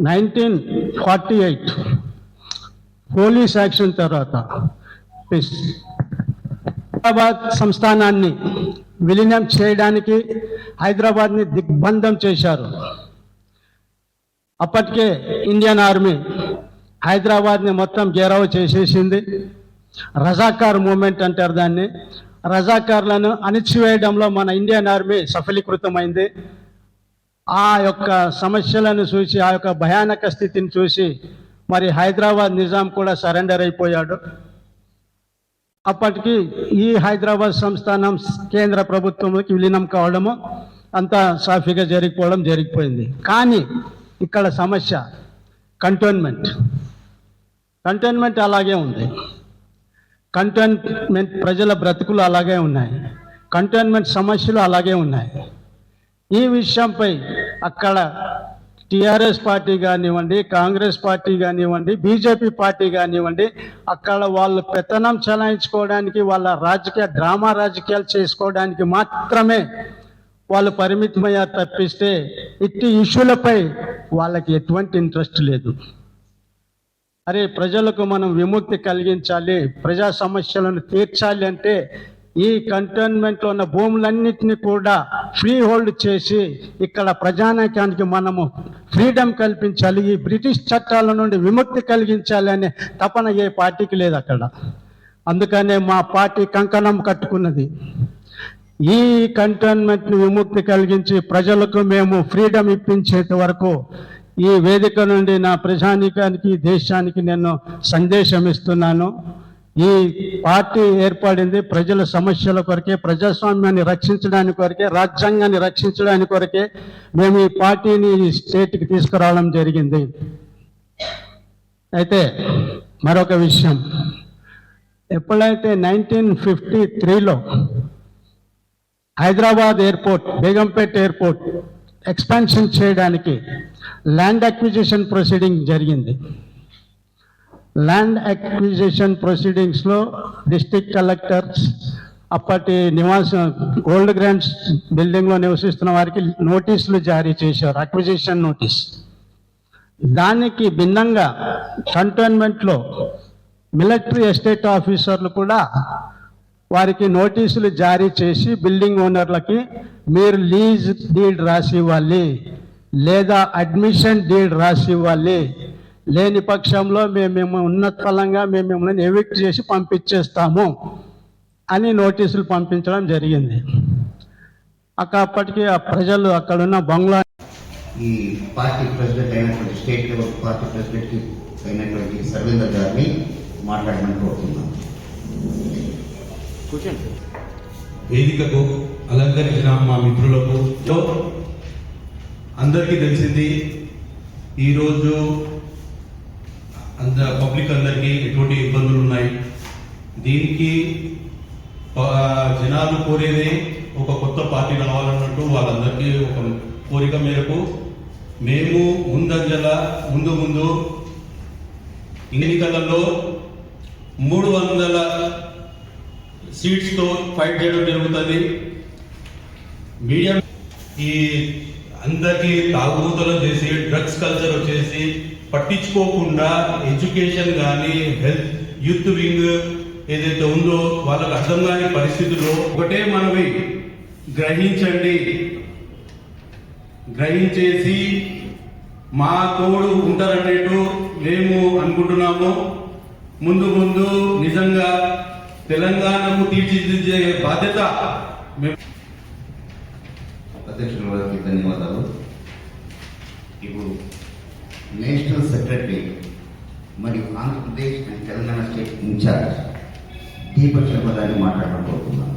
Nineteen forty eight. Police action తర్వాత హైదరాబాద్ సంస్థానాన్ని విలీనం చేయడానికి హైదరాబాద్ని దిగ్బంధం చేశారు. అప్పటికే ఇండియన్ ఆర్మీ హైదరాబాద్ని మొత్తం గేరవ చేసేసింది. రజాకార్ మూమెంట్ అంటారు దాన్ని. రజాకార్లను అణిచివేయడంలో మన ఇండియన్ ఆర్మీ సఫలీకృతమైంది. ఆ యొక్క సమస్యలను చూసి ఆ యొక్క భయానక స్థితిని చూసి మరి హైదరాబాద్ నిజాం కూడా సరెండర్ అయిపోయాడు. అప్పటికి ఈ హైదరాబాద్ సంస్థానం కేంద్ర ప్రభుత్వంలోకి విలీనం కావడము అంతా సాఫీగా జరిగిపోవడం జరిగిపోయింది. కానీ ఇక్కడ సమస్య కంటోన్మెంట్. కంటోన్మెంట్ అలాగే ఉంది. కంటోన్మెంట్ ప్రజల బ్రతుకులు అలాగే ఉన్నాయి. కంటోన్మెంట్ సమస్యలు అలాగే ఉన్నాయి. ఈ విషయంపై అక్కడ టిఆర్ఎస్ పార్టీ కానివ్వండి కాంగ్రెస్ పార్టీ కానివ్వండి బీజేపీ పార్టీ కానివ్వండి అక్కడ వాళ్ళు పెత్తనం చలాయించుకోవడానికి వాళ్ళ రాజకీయ డ్రామా రాజకీయాలు చేసుకోవడానికి మాత్రమే వాళ్ళు పరిమితమయ్యారు తప్పిస్తే ఇట్టి ఇష్యూలపై వాళ్ళకి ఎటువంటి ఇంట్రెస్ట్ లేదు. అరే ప్రజలకు మనం విముక్తి కలిగించాలి ప్రజా సమస్యలను తీర్చాలి అంటే ఈ కంటోన్మెంట్లో ఉన్న భూములన్నింటినీ కూడా ఫ్రీ హోల్డ్ చేసి ఇక్కడ ప్రజానీకానికి మనము ఫ్రీడమ్ కల్పించాలి. ఈ బ్రిటిష్ చట్టాల నుండి విముక్తి కలిగించాలి అనే తపన ఏ పార్టీకి లేదు అక్కడ. అందుకనే మా పార్టీ కంకణం కట్టుకున్నది. ఈ కంటైన్మెంట్ని విముక్తి కలిగించి ప్రజలకు మేము ఫ్రీడమ్ ఇప్పించేంత వరకు ఈ వేదిక నుండి నా ప్రజానీకానికి దేశానికి నేను సందేశం ఇస్తున్నాను. ఈ పార్టీ ఏర్పడింది ప్రజల సమస్యల కొరకే ప్రజాస్వామ్యాన్ని రక్షించడానికి కొరకే రాజ్యాంగాన్ని రక్షించడానికి కొరకే మేము ఈ పార్టీని ఈ స్టేట్కి తీసుకురావడం జరిగింది. అయితే మరొక విషయం. ఎప్పుడైతే నైన్టీన్ ఫిఫ్టీ త్రీలో Hyderabad airport Begumpet airport expansion చేయడానికి ల్యాండ్ అక్విజిషన్ ప్రొసీడింగ్ జరిగింది. ల్యాండ్ అక్విజిషన్ ప్రొసీడింగ్స్లో డిస్టిక్ కలెక్టర్స్ అప్పటి నివాస గోల్డ్ గ్రాండ్స్ బిల్డింగ్లో నివసిస్తున్న వారికి నోటీసులు జారీ చేశారు అక్విజిషన్ నోటీస్ దానికి భిన్నంగా కంటోన్మెంట్లో మిలిటరీ ఎస్టేట్ ఆఫీసర్లు కూడా వారికి నోటీసులు జారీ చేసి బిల్డింగ్ ఓనర్లకి మీరు లీజ్ డీడ్ రాసి ఇవ్వాలి లేదా అడ్మిషన్ డీడ్ రాసి ఇవ్వాలి లేని పక్షంలో మేము మేము ఉన్నత ఫలంగా మేము మిమ్మల్ని ఎవిక్ట్ చేసి పంపించేస్తాము అని నోటీసులు పంపించడం జరిగింది. అక్క అప్పటికి ఆ ప్రజలు అక్కడున్న బంగ్లా ఈ పార్టీ ప్రెసిడెంట్ అయినటువంటి స్టేట్ లెవెల్ పార్టీ ప్రెసిడెంట్ అయినటువంటి సర్వేందర్ గారిని మాట్లాడమని కోరుతున్నాను వేదికకు అలంకరించిన మా మిత్రులకు లో అందరికీ తెలిసింది ఈరోజు పబ్లిక్ అందరికీ ఎటువంటి ఇబ్బందులు ఉన్నాయి దీనికి జనాలు కోరేదే ఒక కొత్త పార్టీ రావాలన్నట్టు వాళ్ళందరికీ ఒక కోరిక మేరకు మేము ముందంజల ముందు ముందు ఎన్నికలలో మూడు వందల సీట్స్తో ఫైట్ చేయడం జరుగుతుంది. మీడియం ఈ అందరికీ తాగుబోతలు చేసి డ్రగ్స్ కల్చర్ వచ్చేసి పట్టించుకోకుండా ఎడ్యుకేషన్ కానీ హెల్త్ యూత్ వింగ్ ఏదైతే ఉందో వాళ్ళకు అర్థం కాని పరిస్థితుల్లో ఒకటే మనవి గ్రహించండి. గ్రహించేసి మా తోడు ఉంటారనేట్టు మేము అనుకుంటున్నాము. ముందు ముందు నిజంగా తెలంగాణకు తీర్చిదిద్దే బాధ్యత మేము అధ్యక్షుల వారికి ధన్యవాదాలు. ఇప్పుడు నేషనల్ సెక్రటరీ మరియు Andhra Pradesh and Telangana state in-charge Deepak Sharma గారిని మాట్లాడబోతున్నాను